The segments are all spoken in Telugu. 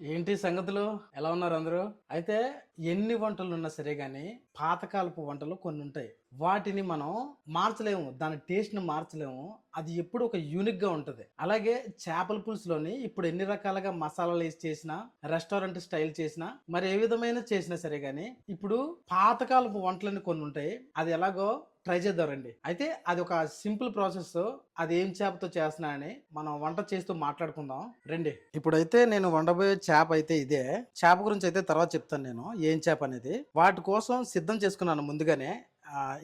ఏంటి సంగతులు? ఎలా ఉన్నారు అందరూ? అయితే ఎన్ని వంటలు ఉన్నా సరే కానీ పాతకాలపు వంటలు కొన్ని ఉంటాయి వాటిని మనం మార్చలేము. దాని టేస్ట్ని మార్చలేము. అది ఎప్పుడు ఒక యూనిక్గా ఉంటది. అలాగే చేపల పులుసులోని ఇప్పుడు ఎన్ని రకాలుగా మసాలాలు వేసి చేసినా రెస్టారెంట్ స్టైల్ చేసినా మరి ఏ విధమైన చేసినా సరే కానీ ఇప్పుడు పాతకాలపు వంటలని కొన్ని ఉంటాయి అది ఎలాగో ట్రై చేద్దామండి. అయితే అది ఒక సింపుల్ ప్రాసెస్. అది ఏం చేపతో చేస్తున్నా అని మనం వంట చేస్తూ మాట్లాడుకుందాం. రండి. ఇప్పుడైతే నేను వండబోయే చేప అయితే ఇదే. చేప గురించి అయితే తర్వాత చెప్తాను నేను. ఏం చేప అనేది. వాటి కోసం సిద్ధం చేసుకున్నాను ముందుగానే.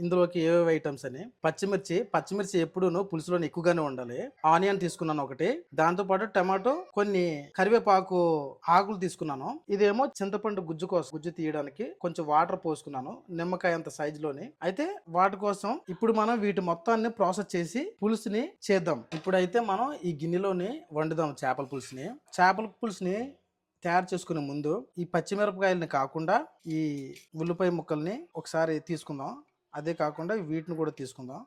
ఇందులోకి ఏవేవి ఐటమ్స్ అని? పచ్చిమిర్చి పచ్చిమిర్చి ఎప్పుడూను పులుసులో ఎక్కువగానే ఉండాలి. ఆనియన్ తీసుకున్నాను ఒకటి. దాంతో పాటు టమాటో కొన్ని కరివేపాకు ఆకులు తీసుకున్నాను. ఇదేమో చింతపండు గుజ్జు కోసం గుజ్జు తీయడానికి కొంచెం వాటర్ పోసుకున్నాను నిమ్మకాయ అంత సైజ్లోని. అయితే వాటి కోసం ఇప్పుడు మనం వీటి మొత్తాన్ని ప్రాసెస్ చేసి పులుసుని చేద్దాం. ఇప్పుడైతే మనం ఈ గిన్నెలోని వండుదాం చేపల పులుసుని. చేపల పులుసుని తయారు చేసుకునే ముందు ఈ పచ్చిమిరపకాయలని కాకుండా ఈ ఉల్లిపాయ ముక్కల్ని ఒకసారి తీసుకుందాం. అదే కాకుండా వీటిని కూడా తీసుకుందాం.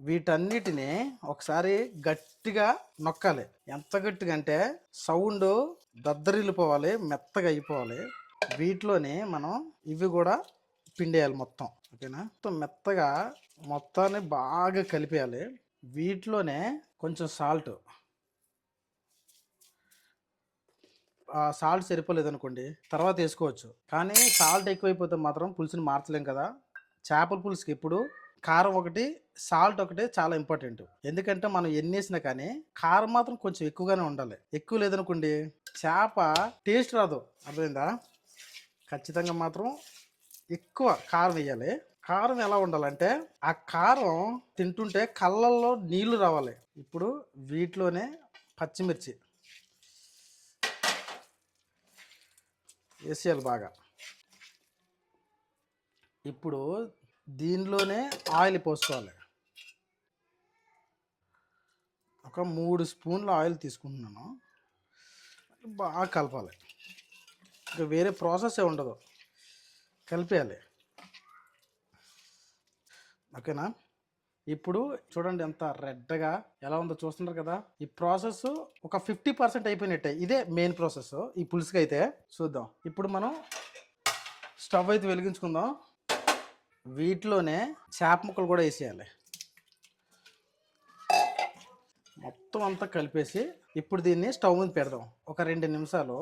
వీటన్నిటిని ఒకసారి గట్టిగా నొక్కాలి. ఎంత గట్టిగా అంటే సౌండ్ దద్దరిల్లిపోవాలి మెత్తగా అయిపోవాలి. వీటిలోనే మనం ఇవి కూడా పిండేయాలి మొత్తం. ఓకేనా? మొత్తం మెత్తగా మొత్తాన్ని బాగా కలిపేయాలి. వీటిలోనే కొంచెం సాల్ట్. సాల్ట్ సరిపోలేదు అనుకోండి తర్వాత వేసుకోవచ్చు. కానీ సాల్ట్ ఎక్కువైపోతే మాత్రం పులుసుని మార్చలేం కదా. చేపల పులుసుకి ఇప్పుడు కారం ఒకటి సాల్ట్ ఒకటి చాలా ఇంపార్టెంట్. ఎందుకంటే మనం ఎన్ని వేసినా కానీ కారం మాత్రం కొంచెం ఎక్కువగానే ఉండాలి. ఎక్కువ లేదనుకోండి చేప టేస్ట్ రాదు. అర్థమైందా? ఖచ్చితంగా మాత్రం ఎక్కువ కారం వేయాలి. కారం ఎలా ఉండాలంటే ఆ కారం తింటుంటే కళ్ళల్లో నీళ్ళు రావాలి. ఇప్పుడు వీటిలోనే పచ్చిమిర్చి వేసేయాలి బాగా. ఇప్పుడు దీనిలోనే ఆయిల్ పోసుకోవాలి. ఒక మూడు స్పూన్ల ఆయిల్ తీసుకుంటున్నాను. బాగా కలపాలి. ఇంకా వేరే ప్రాసెస్ ఏ ఉండదు. కలిపేయాలి. ఓకేనా? ఇప్పుడు చూడండి ఎంత రెడ్గా ఎలా ఉందో చూస్తున్నారు కదా? ఈ ప్రాసెస్ ఒక ఫిఫ్టీ పర్సెంట్ అయిపోయినట్టే. ఇదే మెయిన్ ప్రాసెస్ ఈ పులుసుకి అయితే చూద్దాం. ఇప్పుడు మనం స్టవ్ అయితే వెలిగించుకుందాం. వీటిలోనే చేప ముక్కలు కూడా వేసేయాలి. మొత్తం అంతా కలిపేసి ఇప్పుడు దీన్ని స్టవ్ మీద పెడదాం. ఒక రెండు నిమిషాలు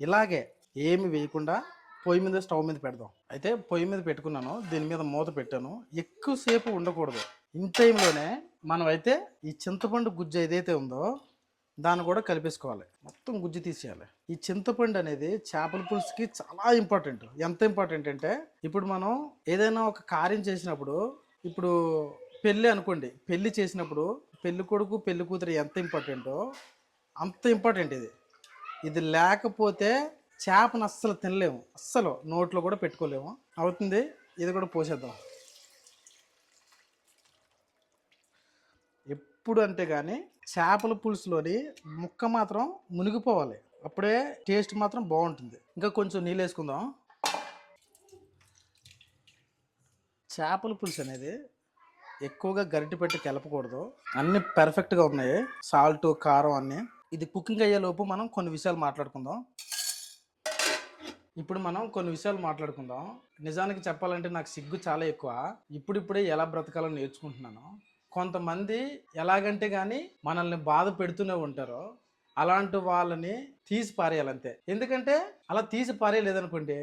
ఇలాగే ఏమి వేయకుండా పొయ్యి మీద స్టవ్ మీద పెడదాం. అయితే పొయ్యి మీద పెట్టుకున్నాను దీని మీద మూత పెట్టాను. ఎక్కువసేపు ఉండకూడదు. ఇన్ టైంలోనే మనం అయితే ఈ చింతపండు గుజ్జు ఏదైతే ఉందో దాన్ని కూడా కలిపేసుకోవాలి. మొత్తం గుజ్జు తీసేయాలి. ఈ చింతపండు అనేది చేపల పులుసుకి చాలా ఇంపార్టెంట్. ఎంత ఇంపార్టెంట్ అంటే ఇప్పుడు మనం ఏదైనా ఒక కార్యం చేసినప్పుడు ఇప్పుడు పెళ్ళి అనుకోండి. పెళ్ళి చేసినప్పుడు పెళ్ళి కొడుకు పెళ్ళి కూతురు ఎంత ఇంపార్టెంటో అంత ఇంపార్టెంట్ ఇది. ఇది లేకపోతే చేపను అస్సలు తినలేము. అస్సలు నోట్లో కూడా పెట్టుకోలేము. అవుతుంది? ఇది కూడా పోసేద్దాం. ఎప్పుడు అంటే కానీ చేపల పులుసులోని ముక్క మాత్రం మునిగిపోవాలి. అప్పుడే టేస్ట్ మాత్రం బాగుంటుంది. ఇంకా కొంచెం నీళ్ళు వేసుకుందాం చేపల పులుసు అనేది ఎక్కువగా గరిటె పెట్టి కలపకూడదు. అన్ని పర్ఫెక్ట్గా ఉన్నాయి. సాల్ట్ కారం అన్నీ. ఇది కుకింగ్ అయ్యేలోపు మనం కొన్ని విషయాలు మాట్లాడుకుందాం. ఇప్పుడు మనం కొన్ని విషయాలు మాట్లాడుకుందాం. నిజానికి చెప్పాలంటే నాకు సిగ్గు చాలా ఎక్కువ. ఇప్పుడిప్పుడే ఎలా బ్రతకాలని నేర్చుకుంటున్నాను. కొంతమంది ఎలాగంటే కానీ మనల్ని బాధ పెడుతూనే ఉంటారో అలాంటి వాళ్ళని తీసి పారేయాలంతే. ఎందుకంటే అలా తీసి పారేయలేదనుకోండి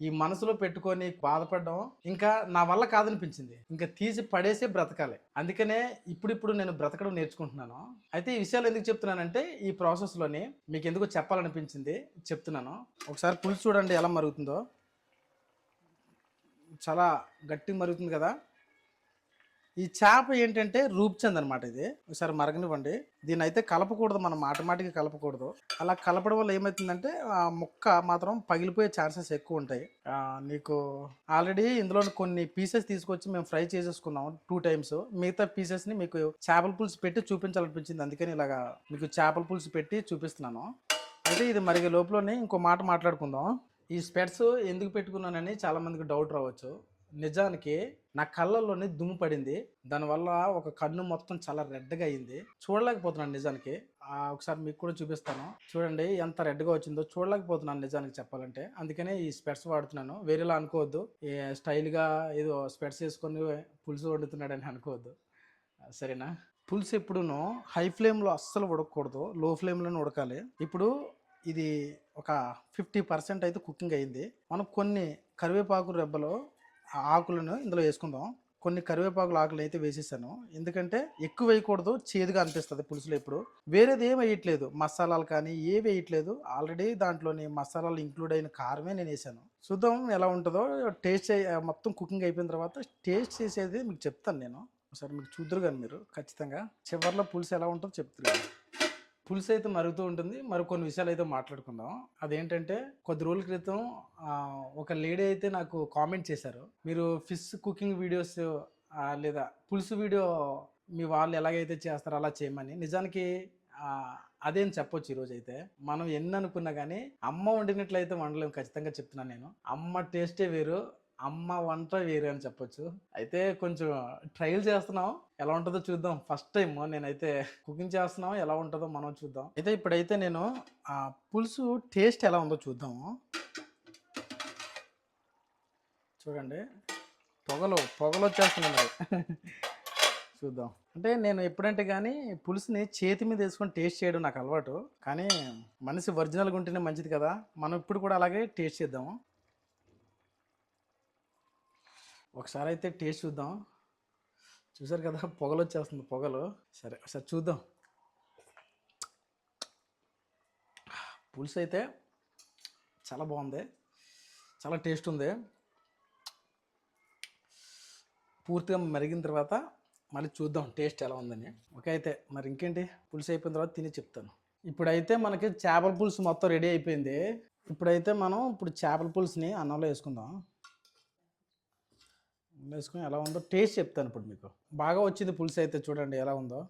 ఈ మనసులో పెట్టుకొని బాధపడడం ఇంకా నా వల్ల కాదనిపించింది. ఇంకా తీసి పడేసే బ్రతకాలి. అందుకనే ఇప్పుడిప్పుడు నేను బ్రతకడం నేర్చుకుంటున్నాను. అయితే ఈ విషయాలు ఎందుకు చెప్తున్నానంటే ఈ ప్రాసెస్లోని మీకు ఎందుకు చెప్పాలనిపించింది చెప్తున్నాను. ఒకసారి పులుసు చూడండి ఎలా మరుగుతుందో. చాలా గట్టి మరుగుతుంది కదా. ఈ చేప ఏంటంటే రూప్చంద్ అనమాట ఇది. ఒకసారి మరగనివ్వండి. దీని అయితే కలపకూడదు మనం మాటమాటికి కలపకూడదు. అలా కలపడం వల్ల ఏమవుతుందంటే ఆ ముక్క మాత్రం పగిలిపోయే ఛాన్సెస్ ఎక్కువ ఉంటాయి. నీకు ఆల్రెడీ ఇందులో కొన్ని పీసెస్ తీసుకొచ్చి మేము ఫ్రై చేసేసుకున్నాం టూ టైమ్స్. మిగతా పీసెస్ని మీకు చేపల పులుసు పెట్టి చూపించాలనిపించింది. అందుకని ఇలాగా మీకు చేపల పులుసు పెట్టి చూపిస్తున్నాను. అయితే ఇది మరిగే లోపలనే ఇంకో మాట మాట్లాడుకుందాం. ఈ స్పెట్స్ ఎందుకు పెట్టుకున్నానని చాలా మందికి డౌట్ రావచ్చు. నిజానికి నా కళ్ళల్లోనే దుమ్ము పడింది. దానివల్ల ఒక కన్ను మొత్తం చాలా రెడ్గా అయింది. చూడలేకపోతున్నాను నిజానికి. ఒకసారి మీకు కూడా చూపిస్తాను. చూడండి ఎంత రెడ్గా వచ్చిందో. చూడలేకపోతున్నాను నిజానికి చెప్పాలంటే. అందుకనే ఈ స్పెట్స్ వాడుతున్నాను. వేరేలా అనుకోవద్దు. ఈ స్టైల్గా ఏదో స్పెట్స్ వేసుకొని పులుసు వండుతున్నాడని అనుకోవద్దు. సరేనా? పులుసు ఎప్పుడునూ హై ఫ్లేమ్లో అస్సలు ఉడకకూడదు. లో ఫ్లేమ్లోనే ఉడకాలి. ఇప్పుడు ఇది ఒక ఫిఫ్టీ పర్సెంట్ అయితే కుకింగ్ అయింది. మనం కొన్ని కరివేపాకు రెబ్బలు ఆకులను ఇందులో వేసుకుందాం. కొన్ని కరివేపాకుల ఆకులు అయితే వేసేసాను. ఎందుకంటే ఎక్కువ వేయకూడదు చేదుగా అనిపిస్తుంది పులుసులో ఇప్పుడు వేరేది ఏం వేయట్లేదు. మసాలాలు కానీ ఏ వేయట్లేదు. ఆల్రెడీ దాంట్లోని మసాలాలు ఇంక్లూడ్ అయిన కారమే నేను వేసాను. చూద్దాం ఎలా ఉంటుందో. టేస్ట్ మొత్తం కుకింగ్ అయిపోయిన తర్వాత టేస్ట్ చేసేది మీకు చెప్తాను నేను. ఒకసారి మీకు చూద్దరు కానీ మీరు. ఖచ్చితంగా చివరిలో పులుసు ఎలా ఉంటుందో చెప్తున్నాను పులుసు అయితే మరుగుతూ ఉంటుంది. మరి కొన్ని విషయాలు అయితే మాట్లాడుకుందాం. అదేంటంటే కొద్ది రోజుల క్రితం ఒక లేడీ అయితే నాకు కామెంట్ చేశారు. మీరు ఫిష్ కుకింగ్ వీడియోస్ లేదా పులుసు వీడియో మీ వాళ్ళు ఎలాగైతే చేస్తారో అలా చేయమని. నిజానికి అదే అదేం చెప్పొచ్చు ఈరోజు అయితే మనం ఎన్ని అనుకున్నా కానీ అమ్మ వండినట్లయితే వండలేము ఖచ్చితంగా చెప్తున్నాను నేను. అమ్మ టేస్టే వేరు. అమ్మ వంట వేరే అని చెప్పొచ్చు. అయితే కొంచెం ట్రయల్ చేస్తున్నాం. ఎలా ఉంటుందో చూద్దాం. ఫస్ట్ టైం నేనైతే కుకింగ్ చేస్తున్నాం. ఎలా ఉంటుందో మనం చూద్దాం. అయితే ఇప్పుడైతే నేను ఆ పులుసు టేస్ట్ ఎలా ఉందో చూద్దాము. చూడండి. పొగలు పొగలు వచ్చేస్తున్నాయి చూద్దాం. అంటే నేను ఎప్పుడంటే కానీ పులుసుని చేతి మీద వేసుకొని టేస్ట్ చేయడం నాకు అలవాటు. కానీ మనిషి ఒరిజినల్గా ఉంటేనే మంచిది కదా. మనం ఇప్పుడు కూడా అలాగే టేస్ట్ చేద్దాము. ఒకసారి అయితే టేస్ట్ చూద్దాం. చూసారు కదా పొగలు వచ్చేస్తుంది పొగలు. సరే ఒకసారి చూద్దాం. పులుసు అయితే చాలా బాగుంది. చాలా టేస్ట్ ఉంది. పూర్తిగా మరిగిన తర్వాత మళ్ళీ చూద్దాం టేస్ట్ ఎలా ఉందని. ఓకే అయితే మరి ఇంకేంటి? పులుసు అయిపోయిన తర్వాత తిని చెప్తాను. ఇప్పుడైతే మనకి చేపల పులుసు మొత్తం రెడీ అయిపోయింది. ఇప్పుడైతే మనం ఇప్పుడు చేపల పులుసుని అన్నంలో వేసుకుందాం. వేసుకుని ఎలా ఉందో టేస్ట్ చెప్తాను ఇప్పుడు మీకు. బాగా వచ్చింది పులుసు అయితే చూడండి ఎలా ఉందో.